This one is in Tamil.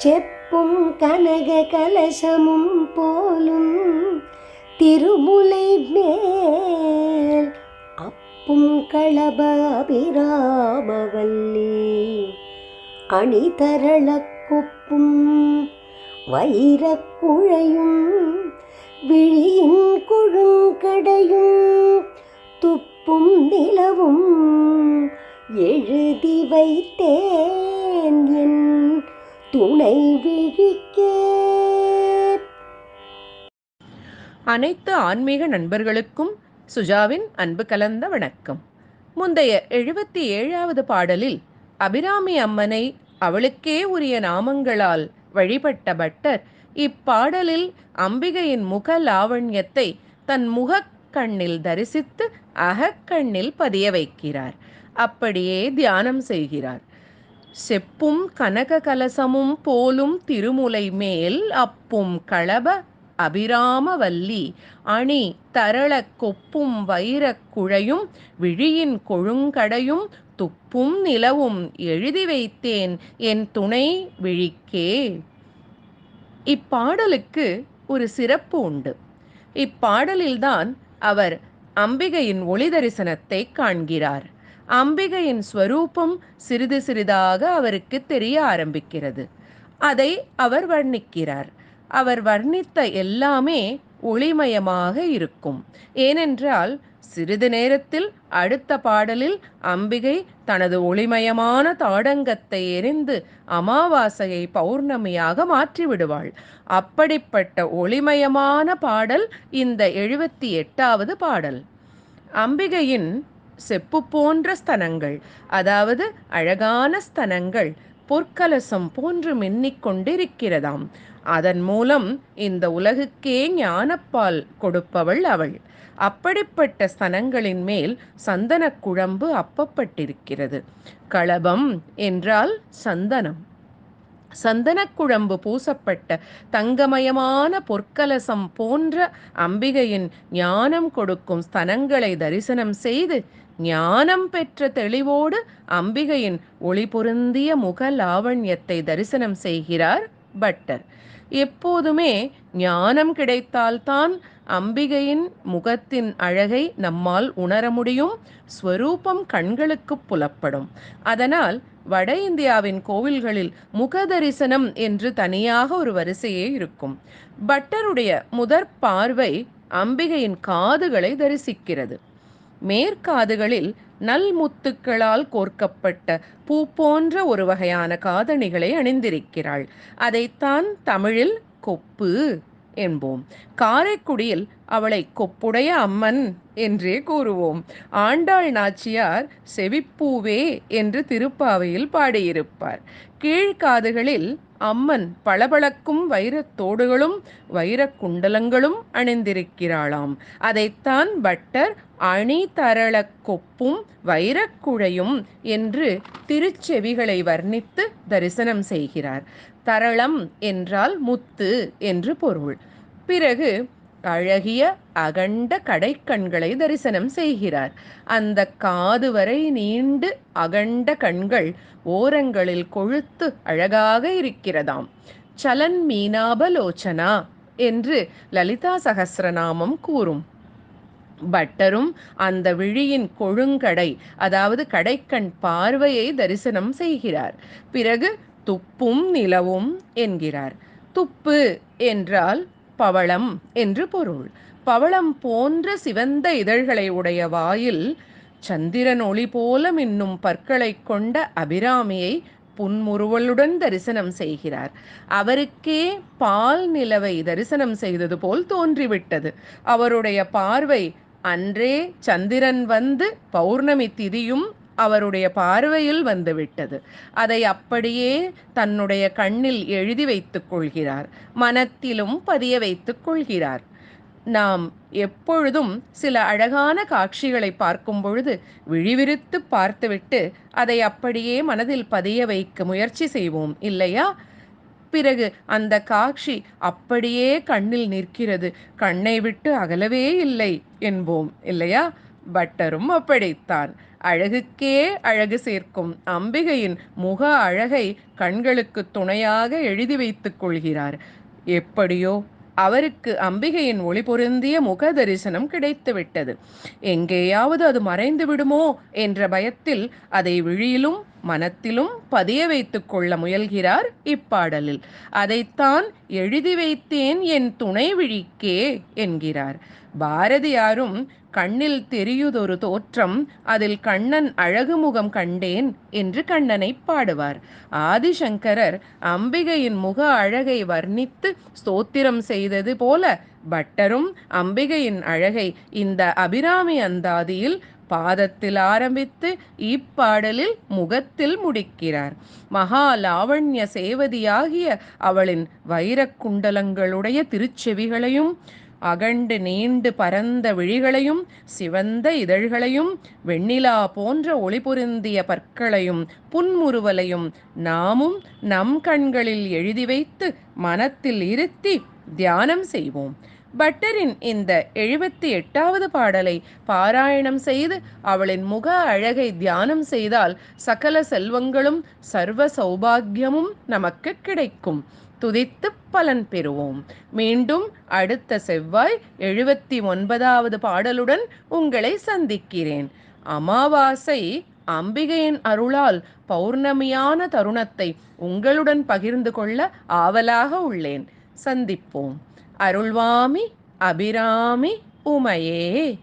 செப்பும் கனக கலசமும் போலும் திருமுலை மேல் அப்பும் களபாபிராமவல்லி அபிராமவல்லி வைரக்குழையும் விழியின் கொழுங்கடையும் துப்பும் நிலவும் எழுதி வைத்தேன் என் துணை விழிக்கே அனைத்து ஆன்மீக நண்பர்களுக்கும் சுஜாவின் அன்பு கலந்த வணக்கம். முந்தைய எழுபத்தி ஏழாவது பாடலில் அபிராமி அம்மனை அவளுக்கே உரிய நாமங்களால் வழிபட்ட பட்டர் இப்பாடலில் அம்பிகையின் முக லாவண்யத்தை தன் முகக்கண்ணில் தரிசித்து அகக்கண்ணில் பதிய வைக்கிறார். அப்படியே தியானம் செய்கிறார். செப்பும் கனக கலசமும் போலும் திருமுலை மேல் அப்பும் களப அபிராமவல்லி அணி தரள கொப்பும் வைரக் குழையும் விழியின் கொழுங்கடையும் துப்பும் நிலவும் எழுதி வைத்தேன் என் துணை விழிக்கே. இப்பாடலுக்கு ஒரு சிறப்பு உண்டு. இப்பாடலில்தான் அவர் அம்பிகையின் ஒளி தரிசனத்தை காண்கிறார். அம்பிகையின் ஸ்வரூபம் சிறிது சிறிதாக அவருக்கு தெரிய ஆரம்பிக்கிறது. அதை அவர் வர்ணிக்கிறார். அவர் வர்ணித்த எல்லாமே ஒளிமயமாக இருக்கும். ஏனென்றால் சிறிது நேரத்தில் அடுத்த பாடலில் அம்பிகை தனது ஒளிமயமான தாடங்கத்தை எரிந்து அமாவாசையை பௌர்ணமியாக மாற்றிவிடுவாள். அப்படிப்பட்ட ஒளிமயமான பாடல் இந்த எழுபத்தி எட்டாவது பாடல். அம்பிகையின் செப்பு போன்ற ஸ்தனங்கள் அதாவது அழகான ஸ்தனங்கள் பொற்கலசம் போன்று மின்னிக் கொண்டிருக்கிறதாம். அதன் மூலம் இந்த உலகுக்கே ஞானப்பால் கொடுப்பவள் அவள். அப்படிப்பட்ட ஸ்தனங்களின் மேல் சந்தனக் குழம்பு அப்பப்பட்டிருக்கிறது. களபம் என்றால் சந்தனம். சந்தனக்குழம்பு பூசப்பட்ட தங்கமயமான பொற்கலசம் போன்ற அம்பிகையின் ஞானம் கொடுக்கும் ஸ்தனங்களை தரிசனம் செய்து ஞானம் பெற்ற தெளிவோடு அம்பிகையின் ஒளி பொருந்திய முக லாவண்யத்தை தரிசனம் செய்கிறார் பட்டர். எப்போதுமே ஞானம் கிடைத்தால்தான் அம்பிகையின் முகத்தின் அழகை நம்மால் உணர முடியும். ஸ்வரூபம் கண்களுக்கு புலப்படும். அதனால் வட இந்தியாவின் கோவில்களில் முக தரிசனம் என்று தனியாக ஒரு வரிசையே இருக்கும். பட்டருடைய முதற் பார்வை அம்பிகையின் காதுகளை தரிசிக்கிறது. மேற்காதுகளில் நல் முத்துக்களால் கோர்க்கப்பட்ட பூ போன்ற ஒரு வகையான காதணிகளை அணிந்திருக்கிறாள். அதைத்தான் தமிழில் கொப்பு. என்போம். காரைக்குடியில் அவளை கொப்புடைய அம்மன் என்றே கூறுவோம். ஆண்டாள் நாச்சியார் செவிப்பூவே என்று திருப்பாவையில் பாடியிருப்பார். கீழ்காதுகளில் அம்மன் பளபளக்கும் வைரத்தோடுகளும் வைரக்குண்டலங்களும் வைரக் குண்டலங்களும் அணிந்திருக்கிறாளாம். அதைத்தான் பட்டர் அணி தரள கொப்பும் வைரக்குழையும் என்று திருச்செவிகளை வர்ணித்து தரிசனம் செய்கிறார். தரளம் என்றால் முத்து என்று பொருள். பிறகு அழகிய அகண்ட கடைக்கண்களை தரிசனம் செய்கிறார். அந்த காது வரை நீண்டு அகண்ட கண்கள் ஓரங்களில் கொழுத்து அழகாக இருக்கிறதாம். சலன் மீனாபலோச்சனா என்று லலிதா சகசிரநாமம் கூறும். பட்டரும் அந்த விழியின் கொழுங்கடை அதாவது கடைக்கண் பார்வையை தரிசனம் செய்கிறார். பிறகு துப்பும் நிலவும் என்கிறார். துப்பு என்றால் பவளம் என்று பொருள். பவளம் போன்ற சிவந்த இதழ்களை உடைய வாயில் சந்திரன் ஒளி போல மின்னும் பற்களை கொண்ட அபிராமியை புன்முறுவலுடன் தரிசனம் செய்கிறார். அவருக்கே பால் நிலவை தரிசனம் செய்தது போல் தோன்றிவிட்டது. அவருடைய பார்வை அன்றே சந்திரன் வந்து பௌர்ணமி திதியும் அவருடைய பார்வையில் வந்துவிட்டது. அதை அப்படியே தன்னுடைய கண்ணில் எழுதி வைத்துக் கொள்கிறார். மனத்திலும் பதிய வைத்துக் கொள்கிறார். நாம் எப்பொழுதும் சில அழகான காட்சிகளை பார்க்கும் பொழுது விழிவிரித்து பார்த்துவிட்டு அதை அப்படியே மனதில் பதிய வைக்க முயற்சி செய்வோம் இல்லையா? பிறகு அந்த காட்சி அப்படியே கண்ணில் நிற்கிறது. கண்ணை விட்டு அகலவே இல்லை என்போம் இல்லையா? பட்டரும் அப்படித்தான். அழகுக்கே அழகு சேர்க்கும் அம்பிகையின் முக அழகை கண்களுக்கு துணையாக எழுதி வைத்துக் கொள்கிறார். எப்படியோ அவருக்கு அம்பிகையின் ஒளி பொருந்திய முக தரிசனம் கிடைத்துவிட்டது. எங்கேயாவது அது மறைந்து விடுமோ என்ற பயத்தில் அதை விழியிலும் மனத்திலும் பதிய வைத்துக் கொள்ள முயல்கிறார் இப்பாடலில். அதைத்தான் எழுதி வைத்தேன் என் துணை விழிக்கே என்கிறார். பாரதியாரும் கண்ணில் தெரியுதொரு தோற்றம் அதில் கண்ணன் அழகு முகம் கண்டேன் என்று கண்ணனை பாடுவார். ஆதிசங்கரர் அம்பிகையின் முக அழகை வர்ணித்து ஸ்தோத்திரம் செய்தது போல பட்டரும் அம்பிகையின் அழகை இந்த அபிராமி அந்தாதியில் பாதத்தில் ஆரம்பித்து இப்பாடலில் முகத்தில் முடிக்கிறார். மகா லாவண்ய சேவதியாகிய அவளின் வைரக்குண்டலங்களுடைய திருச்செவிகளையும் அகண்டு நீண்டு பரந்த விழிகளையும் சிவந்த இதழ்களையும் வெண்ணிலா போன்ற ஒளி பொருந்திய பற்களையும் புன்முறுவலையும் நாமும் நம் கண்களில் எழுதி வைத்து மனத்தில் இருத்தி தியானம் செய்வோம். பட்டரின் இந்த எழுபத்தி எட்டாவது பாடலை பாராயணம் செய்து அவளின் முக அழகை தியானம் செய்தால் சகல செல்வங்களும் சர்வ சௌபாகியமும் நமக்கு கிடைக்கும். துதித்து பலன் பெறுவோம். மீண்டும் அடுத்த செவ்வாய் எழுபத்தி ஒன்பதாவது பாடலுடன் உங்களை சந்திக்கிறேன். அமாவாசை அம்பிகையின் அருளால் பௌர்ணமியான தருணத்தை உங்களுடன் பகிர்ந்து கொள்ள ஆவலாக உள்ளேன். சந்திப்போம். அருள்வாமி அபிராமி உமையே.